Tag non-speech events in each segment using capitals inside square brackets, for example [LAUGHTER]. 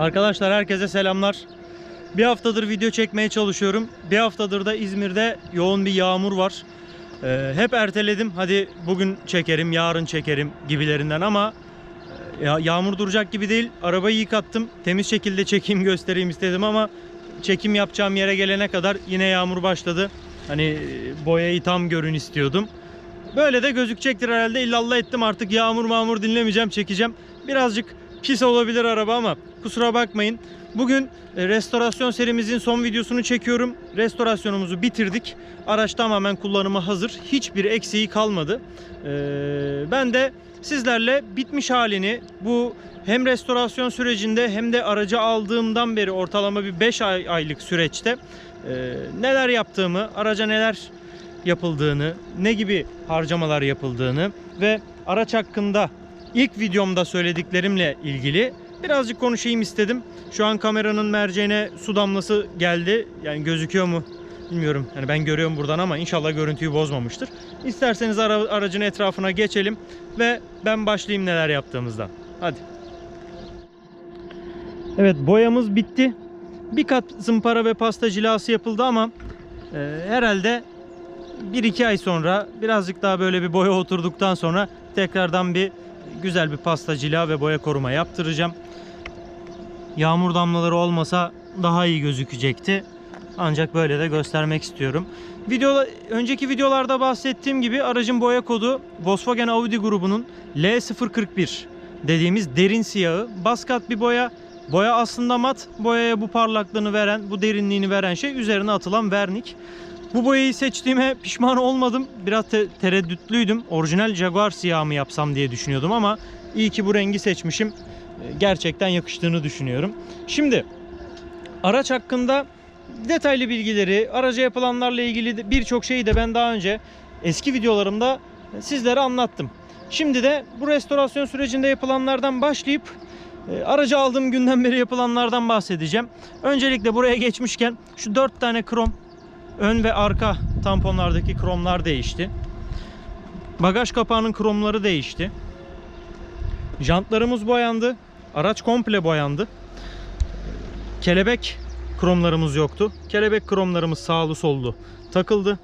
Arkadaşlar herkese selamlar. Bir haftadır video çekmeye çalışıyorum. Bir haftadır da İzmir'de yoğun bir yağmur var. Ee, hep erteledim. Hadi bugün çekerim, yarın çekerim gibilerinden ama e, ya, yağmur duracak gibi değil. Arabayı yıkattım. Temiz şekilde çekeyim [LAUGHS] göstereyim istedim ama çekim yapacağım yere gelene kadar yine yağmur başladı. Hani e, boyayı tam görün istiyordum. Böyle de gözükecektir herhalde. İllallah ettim artık yağmur mağmur dinlemeyeceğim, çekeceğim. Birazcık pis olabilir araba ama kusura bakmayın. Bugün e, restorasyon serimizin son videosunu çekiyorum. Restorasyonumuzu bitirdik. Araç tamamen kullanıma hazır. Hiçbir eksiği kalmadı. Ee, ben de sizlerle bitmiş halini bu hem restorasyon sürecinde hem de aracı aldığımdan beri ortalama bir 5 ay, aylık süreçte e, neler yaptığımı, araca neler yapıldığını, ne gibi harcamalar yapıldığını ve araç hakkında ilk videomda söylediklerimle ilgili birazcık konuşayım istedim. Şu an kameranın merceğine su damlası geldi. Yani gözüküyor mu bilmiyorum. Yani ben görüyorum buradan ama inşallah görüntüyü bozmamıştır. İsterseniz ara- aracın etrafına geçelim ve ben başlayayım neler yaptığımızdan. Hadi. Evet boyamız bitti. Bir kat zımpara ve pasta cilası yapıldı ama e, herhalde 1-2 ay sonra birazcık daha böyle bir boya oturduktan sonra tekrardan bir güzel bir pasta cila ve boya koruma yaptıracağım. Yağmur damlaları olmasa daha iyi gözükecekti. Ancak böyle de göstermek istiyorum. Video, önceki videolarda bahsettiğim gibi aracın boya kodu Volkswagen Audi grubunun L041 dediğimiz derin siyahı. Baskat bir boya. Boya aslında mat. Boyaya bu parlaklığını veren, bu derinliğini veren şey üzerine atılan vernik. Bu boyayı seçtiğime pişman olmadım. Biraz te- tereddütlüydüm. Orijinal Jaguar siyahı mı yapsam diye düşünüyordum ama iyi ki bu rengi seçmişim. E, Gerçekten yakıştığını düşünüyorum. Şimdi araç hakkında detaylı bilgileri, araca yapılanlarla ilgili birçok şeyi de ben daha önce eski videolarımda sizlere anlattım. Şimdi de bu restorasyon sürecinde yapılanlardan başlayıp e, aracı aldığım günden beri yapılanlardan bahsedeceğim. Öncelikle buraya geçmişken şu 4 tane krom ön ve arka tamponlardaki kromlar değişti. Bagaj kapağının kromları değişti. Jantlarımız boyandı. Araç komple boyandı. Kelebek kromlarımız yoktu. Kelebek kromlarımız sağlı sollu takıldı.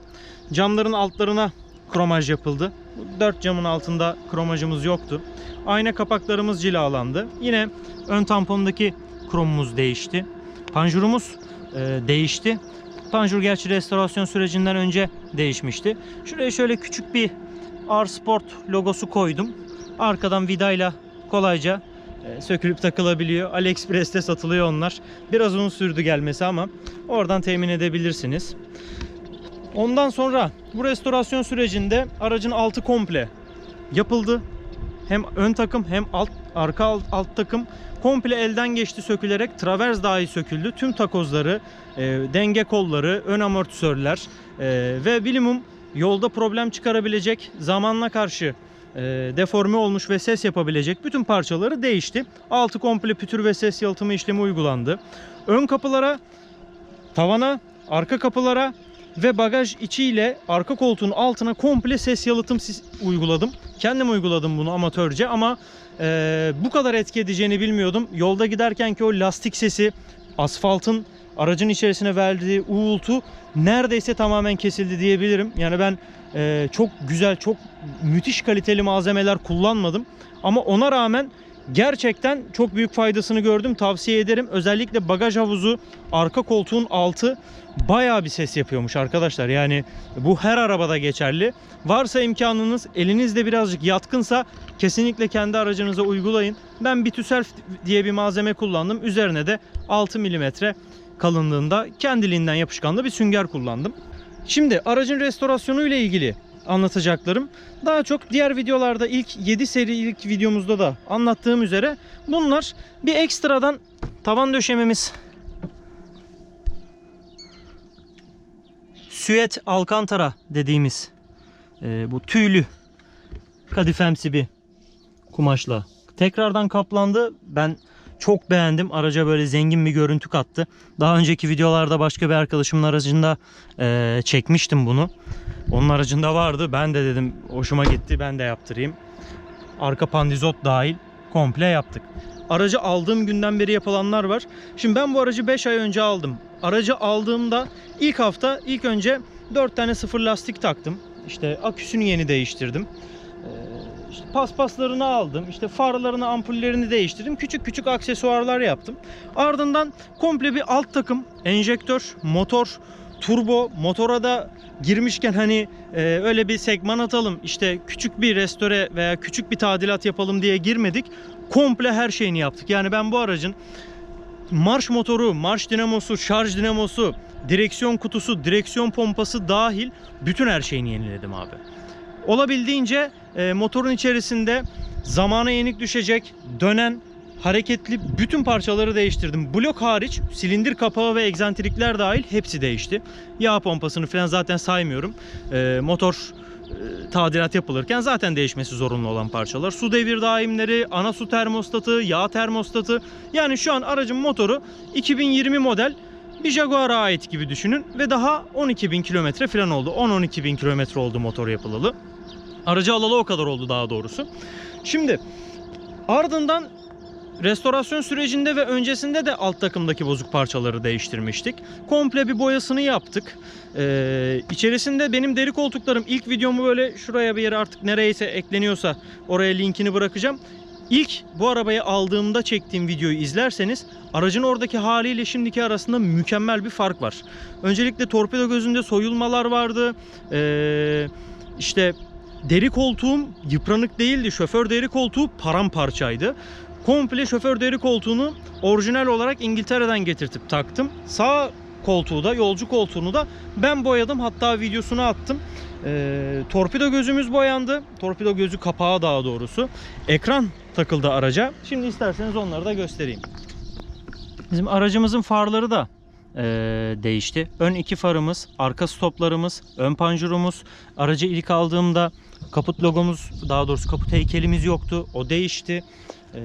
Camların altlarına kromaj yapıldı. Dört camın altında kromajımız yoktu. Ayna kapaklarımız cilalandı. Yine ön tampondaki kromumuz değişti. Panjurumuz e, değişti. Panjur gerçi restorasyon sürecinden önce değişmişti. Şuraya şöyle küçük bir R Sport logosu koydum. Arkadan vidayla kolayca e, sökülüp takılabiliyor. AliExpress'te satılıyor onlar. Biraz uzun sürdü gelmesi ama oradan temin edebilirsiniz. Ondan sonra bu restorasyon sürecinde aracın altı komple yapıldı. Hem ön takım hem alt arka alt, alt takım komple elden geçti sökülerek travers dahi söküldü. Tüm takozları, e, denge kolları, ön amortisörler e, ve bilimum yolda problem çıkarabilecek zamanla karşı e, deforme olmuş ve ses yapabilecek bütün parçaları değişti. Altı komple pütür ve ses yalıtımı işlemi uygulandı. Ön kapılara, tavana, arka kapılara ve bagaj içiyle arka koltuğun altına komple ses yalıtım uyguladım. Kendim uyguladım bunu amatörce ama e, bu kadar etki edeceğini bilmiyordum. Yolda giderken ki o lastik sesi, asfaltın aracın içerisine verdiği uğultu neredeyse tamamen kesildi diyebilirim. Yani ben e, çok güzel, çok müthiş kaliteli malzemeler kullanmadım. Ama ona rağmen gerçekten çok büyük faydasını gördüm. Tavsiye ederim. Özellikle bagaj havuzu, arka koltuğun altı bayağı bir ses yapıyormuş arkadaşlar. Yani bu her arabada geçerli. Varsa imkanınız elinizde birazcık yatkınsa kesinlikle kendi aracınıza uygulayın. Ben Bituself diye bir malzeme kullandım. Üzerine de 6 mm kalınlığında kendiliğinden yapışkanlı bir sünger kullandım. Şimdi aracın restorasyonu ile ilgili anlatacaklarım. Daha çok diğer videolarda ilk 7 serilik videomuzda da anlattığım üzere bunlar. Bir ekstradan tavan döşememiz. Süet alkantara dediğimiz e, bu tüylü kadifemsi bir kumaşla tekrardan kaplandı. Ben çok beğendim. Araca böyle zengin bir görüntü kattı. Daha önceki videolarda başka bir arkadaşımın aracında e, çekmiştim bunu. Onun aracında vardı. Ben de dedim hoşuma gitti. Ben de yaptırayım. Arka pandizot dahil komple yaptık. aracı aldığım günden beri yapılanlar var. Şimdi ben bu aracı 5 ay önce aldım. Aracı aldığımda ilk hafta ilk önce 4 tane sıfır lastik taktım. İşte aküsünü yeni değiştirdim. İşte paspaslarını aldım. İşte farlarını, ampullerini değiştirdim. Küçük küçük aksesuarlar yaptım. Ardından komple bir alt takım, enjektör, motor, turbo, motora da girmişken hani e, öyle bir segman atalım. İşte küçük bir restore veya küçük bir tadilat yapalım diye girmedik. Komple her şeyini yaptık. Yani ben bu aracın marş motoru, marş dinamosu, şarj dinamosu, direksiyon kutusu, direksiyon pompası dahil bütün her şeyini yeniledim abi. Olabildiğince e, motorun içerisinde zamana yenik düşecek, dönen, hareketli bütün parçaları değiştirdim. Blok hariç silindir kapağı ve egzantrikler dahil hepsi değişti. Yağ pompasını falan zaten saymıyorum. E, motor e, tadilat yapılırken zaten değişmesi zorunlu olan parçalar. Su devir daimleri, ana su termostatı, yağ termostatı. Yani şu an aracın motoru 2020 model bir Jaguar'a ait gibi düşünün ve daha 12.000 kilometre falan oldu. 10-12 bin kilometre oldu motor yapılalı. Aracı alalı o kadar oldu daha doğrusu. Şimdi ardından restorasyon sürecinde ve öncesinde de alt takımdaki bozuk parçaları değiştirmiştik. Komple bir boyasını yaptık. Ee, içerisinde benim deri koltuklarım ilk videomu böyle şuraya bir yere artık nereyse ekleniyorsa oraya linkini bırakacağım. İlk bu arabayı aldığımda çektiğim videoyu izlerseniz aracın oradaki haliyle şimdiki arasında mükemmel bir fark var. Öncelikle torpido gözünde soyulmalar vardı. Ee, işte deri koltuğum yıpranık değildi. Şoför deri koltuğu paramparçaydı. Komple şoför deri koltuğunu orijinal olarak İngiltere'den getirtip taktım. Sağ koltuğu da yolcu koltuğunu da ben boyadım. Hatta videosunu attım. Ee, torpido gözümüz boyandı. Torpido gözü kapağı daha doğrusu. Ekran takıldı araca. Şimdi isterseniz onları da göstereyim. Bizim aracımızın farları da eee, değişti. Ön iki farımız, arka stoplarımız, ön panjurumuz. Aracı ilk aldığımda kaput logomuz, daha doğrusu kaput heykelimiz yoktu. O değişti. Eee,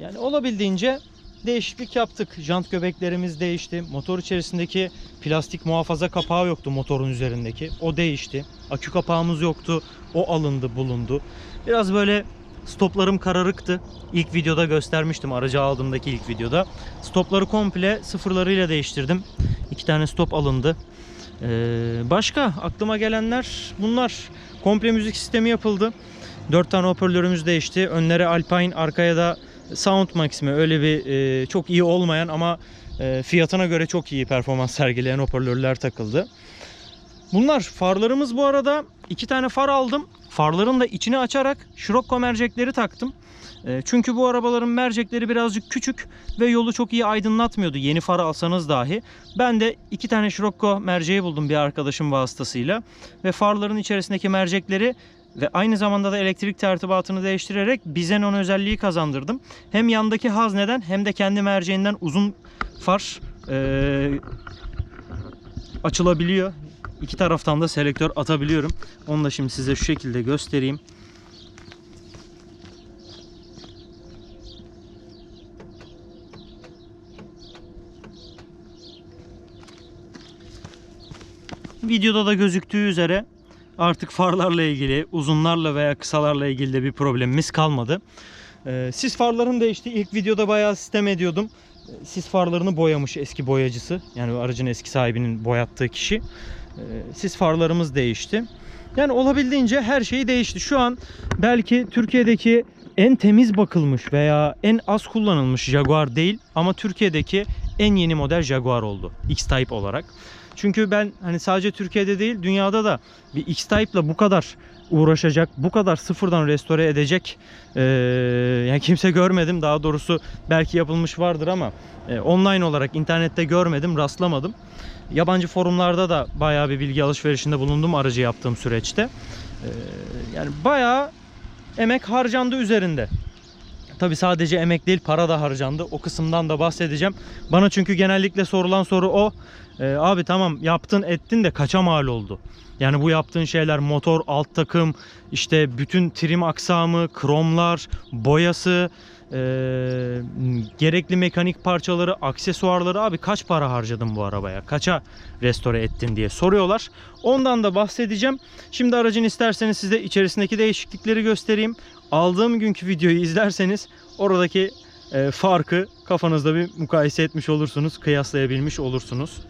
yani olabildiğince değişiklik yaptık. Jant göbeklerimiz değişti. Motor içerisindeki plastik muhafaza kapağı yoktu motorun üzerindeki. O değişti. Akü kapağımız yoktu. O alındı, bulundu. Biraz böyle stoplarım kararıktı. İlk videoda göstermiştim aracı aldığımdaki ilk videoda. Stopları komple sıfırlarıyla değiştirdim. İki tane stop alındı. Ee, başka aklıma gelenler bunlar. Komple müzik sistemi yapıldı. Dört tane hoparlörümüz değişti. Önlere Alpine, arkaya da Sound Maxime öyle bir e, çok iyi olmayan ama e, fiyatına göre çok iyi performans sergileyen hoparlörler takıldı. Bunlar farlarımız bu arada iki tane far aldım. Farların da içini açarak Scirocco mercekleri taktım. E, Çünkü bu arabaların mercekleri birazcık küçük ve yolu çok iyi aydınlatmıyordu yeni far alsanız dahi. Ben de iki tane Scirocco merceği buldum bir arkadaşım vasıtasıyla. Ve farların içerisindeki mercekleri ve aynı zamanda da elektrik tertibatını değiştirerek Bizenon özelliği kazandırdım. Hem yandaki hazneden hem de kendi merceğinden uzun far e, açılabiliyor. İki taraftan da selektör atabiliyorum. Onu da şimdi size şu şekilde göstereyim. Videoda da gözüktüğü üzere artık farlarla ilgili, uzunlarla veya kısalarla ilgili de bir problemimiz kalmadı. Ee, sis farların değişti. İlk videoda bayağı sistem ediyordum. Ee, Sis farlarını boyamış eski boyacısı. Yani aracın eski sahibinin boyattığı kişi. Ee, Sis farlarımız değişti. Yani olabildiğince her şey değişti. Şu an belki Türkiye'deki en temiz bakılmış veya en az kullanılmış Jaguar değil ama Türkiye'deki en yeni model Jaguar oldu. X-Type olarak. Çünkü ben hani sadece Türkiye'de değil dünyada da bir X-Type'la bu kadar uğraşacak, bu kadar sıfırdan restore edecek eee, yani kimse görmedim. Daha doğrusu belki yapılmış vardır ama e, online olarak internette görmedim, rastlamadım. Yabancı forumlarda da bayağı bir bilgi alışverişinde bulundum aracı yaptığım süreçte. Eee, yani bayağı emek harcandı üzerinde. Tabi sadece emek değil para da harcandı. O kısımdan da bahsedeceğim. Bana çünkü genellikle sorulan soru o. Ee, abi tamam yaptın ettin de kaça mal oldu? Yani bu yaptığın şeyler motor, alt takım, işte bütün trim aksamı, kromlar, boyası, ee, gerekli mekanik parçaları, aksesuarları abi kaç para harcadın bu arabaya? Kaça restore ettin diye soruyorlar. Ondan da bahsedeceğim. Şimdi aracın isterseniz size içerisindeki değişiklikleri göstereyim. Aldığım günkü videoyu izlerseniz oradaki e, farkı kafanızda bir mukayese etmiş olursunuz, kıyaslayabilmiş olursunuz.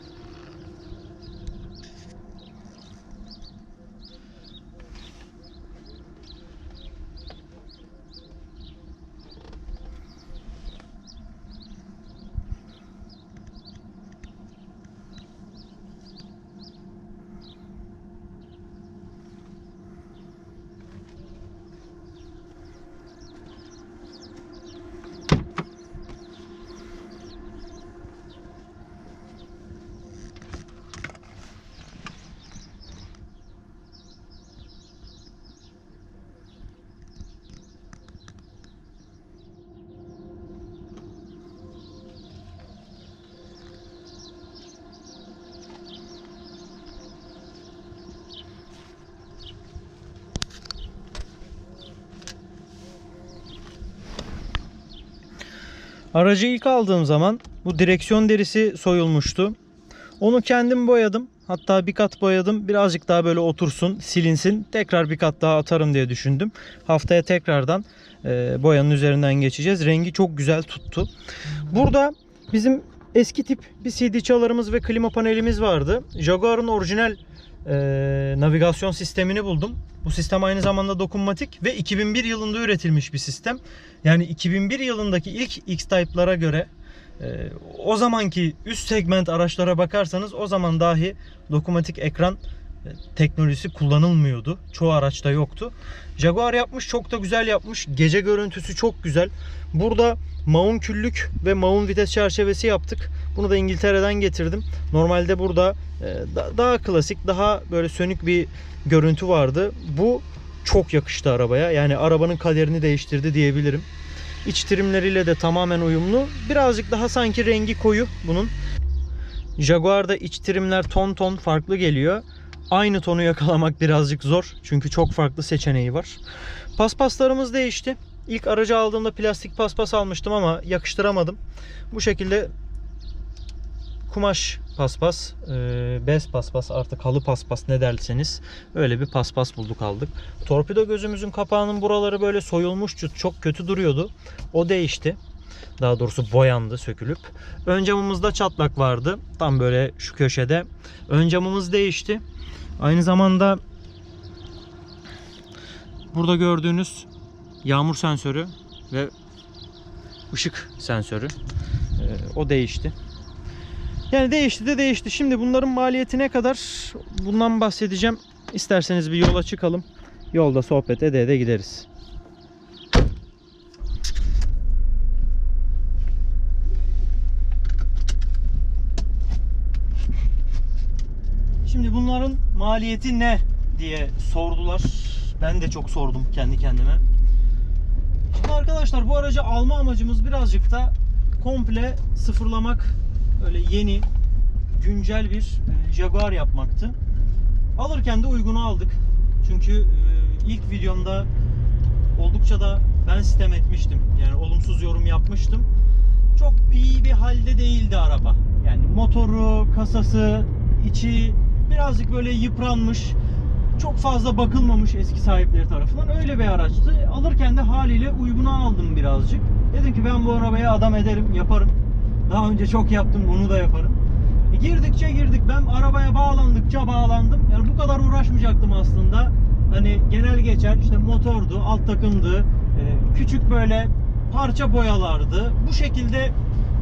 Aracı ilk aldığım zaman bu direksiyon derisi soyulmuştu. Onu kendim boyadım. Hatta bir kat boyadım. Birazcık daha böyle otursun, silinsin. Tekrar bir kat daha atarım diye düşündüm. Haftaya tekrardan e, boyanın üzerinden geçeceğiz. Rengi çok güzel tuttu. Burada bizim eski tip bir CD çalarımız ve klima panelimiz vardı. Jaguar'ın orijinal e, navigasyon sistemini buldum. Bu sistem aynı zamanda dokunmatik ve 2001 yılında üretilmiş bir sistem. Yani 2001 yılındaki ilk X-Type'lara göre e, o zamanki üst segment araçlara bakarsanız o zaman dahi dokunmatik ekran teknolojisi kullanılmıyordu. Çoğu araçta yoktu. Jaguar yapmış, çok da güzel yapmış. Gece görüntüsü çok güzel. Burada maun küllük ve maun vites çerçevesi yaptık. Bunu da İngiltere'den getirdim. Normalde burada e, da- daha klasik, daha böyle sönük bir görüntü vardı. Bu çok yakıştı arabaya. Yani arabanın kaderini değiştirdi diyebilirim. İç trimleriyle de tamamen uyumlu. Birazcık daha sanki rengi koyu bunun. Jaguar'da iç trimler ton ton farklı geliyor. Aynı tonu yakalamak birazcık zor. Çünkü çok farklı seçeneği var. Paspaslarımız değişti. İlk aracı aldığımda plastik paspas almıştım ama yakıştıramadım. Bu şekilde kumaş paspas, e, bez paspas artık halı paspas ne derseniz öyle bir paspas bulduk aldık. Torpido gözümüzün kapağının buraları böyle soyulmuştu. Çok kötü duruyordu. O değişti. Daha doğrusu boyandı sökülüp. Ön camımızda çatlak vardı. Tam böyle şu köşede. Ön camımız değişti. Aynı zamanda burada gördüğünüz yağmur sensörü ve ışık sensörü e, o değişti. Yani değişti de değişti. Şimdi bunların maliyeti ne kadar? Bundan bahsedeceğim. İsterseniz bir yola çıkalım. Yolda sohbet ede ede gideriz. Şimdi bunların maliyeti ne diye sordular. Ben de çok sordum kendi kendime. Şimdi arkadaşlar bu aracı alma amacımız birazcık da komple sıfırlamak, öyle yeni, güncel bir e, Jaguar yapmaktı. Alırken de uygunu aldık. Çünkü e, ilk videomda oldukça da ben sitem etmiştim. Yani olumsuz yorum yapmıştım. Çok iyi bir halde değildi araba. Yani motoru, kasası, içi birazcık böyle yıpranmış. Çok fazla bakılmamış eski sahipleri tarafından. Öyle bir araçtı. Alırken de haliyle uyguna aldım birazcık. Dedim ki ben bu arabaya adam ederim, yaparım. Daha önce çok yaptım, bunu da yaparım. E, girdikçe girdik. Ben arabaya bağlandıkça bağlandım. Yani bu kadar uğraşmayacaktım aslında. Hani genel geçer işte motordu, alt takımdı, e, küçük böyle parça boyalardı. Bu şekilde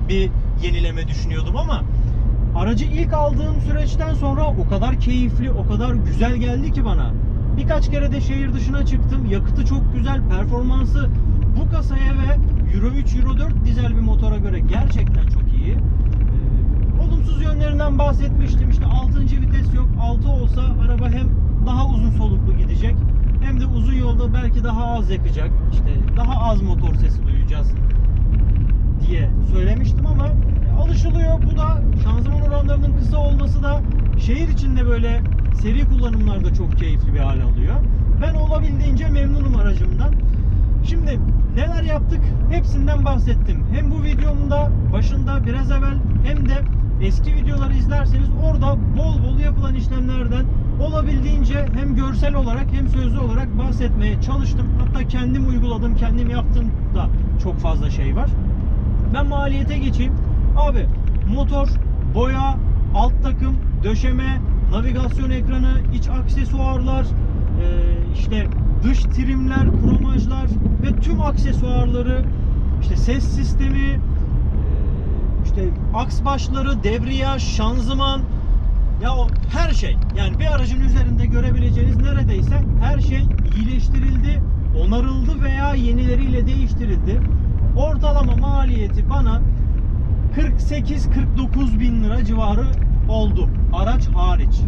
bir yenileme düşünüyordum ama aracı ilk aldığım süreçten sonra o kadar keyifli, o kadar güzel geldi ki bana. Birkaç kere de şehir dışına çıktım. Yakıtı çok güzel, performansı bu kasaya ve Euro 3, Euro 4 dizel bir motora göre gerçekten çok iyi. Ee, olumsuz yönlerinden bahsetmiştim. İşte 6. vites yok. 6 olsa araba hem daha uzun soluklu gidecek hem de uzun yolda belki daha az yakacak. İşte daha az motor sesi duyacağız diye söylemiştim ama alışılıyor. Bu da şanzıman oranlarının kısa olması da şehir içinde böyle seri kullanımlarda çok keyifli bir hal alıyor. Ben olabildiğince memnunum aracımdan. Şimdi neler yaptık hepsinden bahsettim. Hem bu videomda başında biraz evvel hem de eski videoları izlerseniz orada bol bol yapılan işlemlerden olabildiğince hem görsel olarak hem sözlü olarak bahsetmeye çalıştım. Hatta kendim uyguladım, kendim yaptım da çok fazla şey var. Ben maliyete geçeyim. Abi motor, boya, alt takım, döşeme, navigasyon ekranı, iç aksesuarlar, e, işte dış trimler, kromajlar ve tüm aksesuarları, işte ses sistemi, e, işte aks başları, debriyaj, şanzıman, ya o her şey yani bir aracın üzerinde görebileceğiniz neredeyse her şey iyileştirildi, onarıldı veya yenileriyle değiştirildi. Ortalama maliyeti bana 48-49 bin lira civarı oldu araç hariç.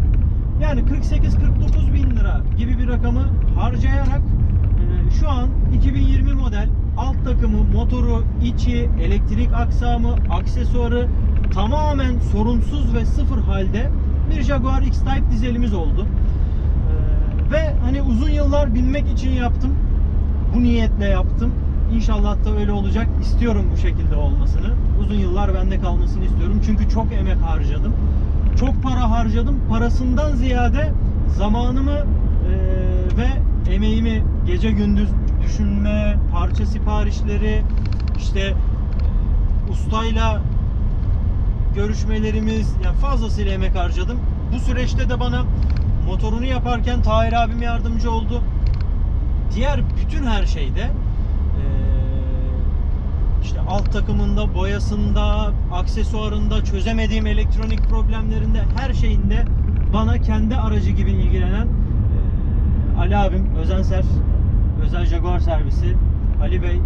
Yani 48-49 bin lira gibi bir rakamı harcayarak e, şu an 2020 model alt takımı, motoru, içi, elektrik aksamı, aksesuarı tamamen sorunsuz ve sıfır halde bir Jaguar X-Type dizelimiz oldu. E, Ve hani uzun yıllar binmek için yaptım. Bu niyetle yaptım. İnşallah da öyle olacak. İstiyorum bu şekilde olmasını. Uzun yıllar bende kalmasını istiyorum. Çünkü çok emek harcadım. Çok para harcadım. Parasından ziyade zamanımı eee, ve emeğimi gece gündüz düşünme, parça siparişleri, işte ustayla görüşmelerimiz yani fazlasıyla emek harcadım. Bu süreçte de bana motorunu yaparken Tahir abim yardımcı oldu. Diğer bütün her şeyde işte alt takımında, boyasında, aksesuarında, çözemediğim elektronik problemlerinde her şeyinde bana kendi aracı gibi ilgilenen eee, Ali abim, Özenser, Özel Jaguar Servisi, Ali Bey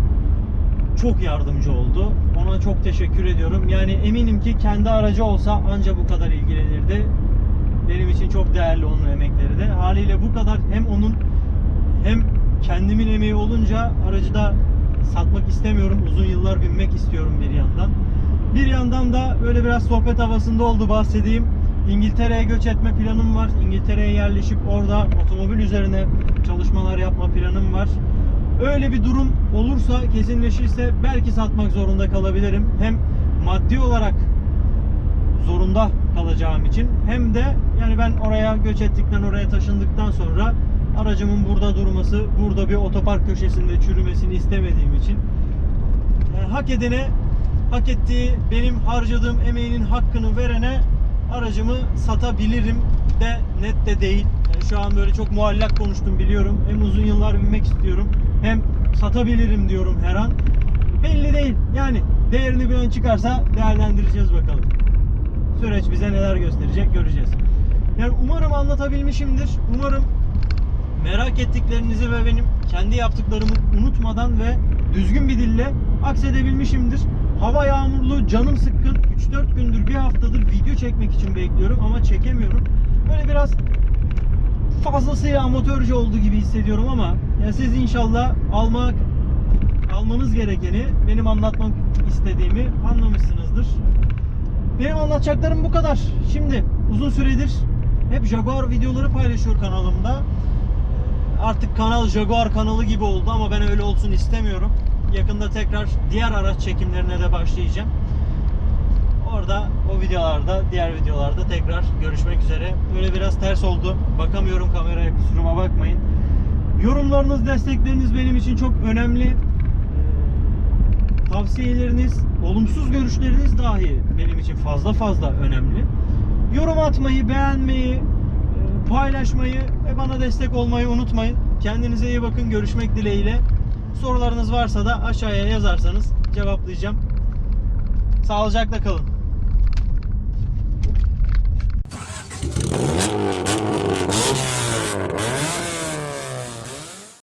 çok yardımcı oldu. Ona çok teşekkür ediyorum. Yani eminim ki kendi aracı olsa anca bu kadar ilgilenirdi. Benim için çok değerli onun emekleri de. Haliyle bu kadar hem onun hem kendimin emeği olunca aracı da satmak istemiyorum. Uzun yıllar binmek istiyorum bir yandan. Bir yandan da böyle biraz sohbet havasında oldu bahsedeyim. İngiltere'ye göç etme planım var. İngiltere'ye yerleşip orada otomobil üzerine çalışmalar yapma planım var. Öyle bir durum olursa kesinleşirse belki satmak zorunda kalabilirim. Hem maddi olarak zorunda kalacağım için hem de yani ben oraya göç ettikten oraya taşındıktan sonra aracımın burada durması, burada bir otopark köşesinde çürümesini istemediğim için yani hak edene hak ettiği benim harcadığım emeğinin hakkını verene aracımı satabilirim de net de değil. Yani şu an böyle çok muallak konuştum biliyorum. Hem uzun yıllar binmek istiyorum hem satabilirim diyorum her an. Belli değil. Yani değerini bir an çıkarsa değerlendireceğiz bakalım. Süreç bize neler gösterecek göreceğiz. Yani umarım anlatabilmişimdir. Umarım merak ettiklerinizi ve benim kendi yaptıklarımı unutmadan ve düzgün bir dille aksedebilmişimdir. Hava yağmurlu, canım sıkkın. 3-4 gündür, bir haftadır video çekmek için bekliyorum ama çekemiyorum. Böyle biraz fazlasıyla amatörce olduğu gibi hissediyorum ama ya siz inşallah almak almanız gerekeni benim anlatmak istediğimi anlamışsınızdır. Benim anlatacaklarım bu kadar. Şimdi uzun süredir hep Jaguar videoları paylaşıyor kanalımda. Artık kanal Jaguar kanalı gibi oldu ama ben öyle olsun istemiyorum. Yakında tekrar diğer araç çekimlerine de başlayacağım. Orada o videolarda, diğer videolarda tekrar görüşmek üzere. Böyle biraz ters oldu. Bakamıyorum kameraya kusuruma bakmayın. Yorumlarınız, destekleriniz benim için çok önemli. Ee, Tavsiyeleriniz, olumsuz görüşleriniz dahi benim için fazla fazla önemli. Yorum atmayı, beğenmeyi, paylaşmayı ve bana destek olmayı unutmayın. Kendinize iyi bakın. Görüşmek dileğiyle. Sorularınız varsa da aşağıya yazarsanız cevaplayacağım. Sağlıcakla kalın.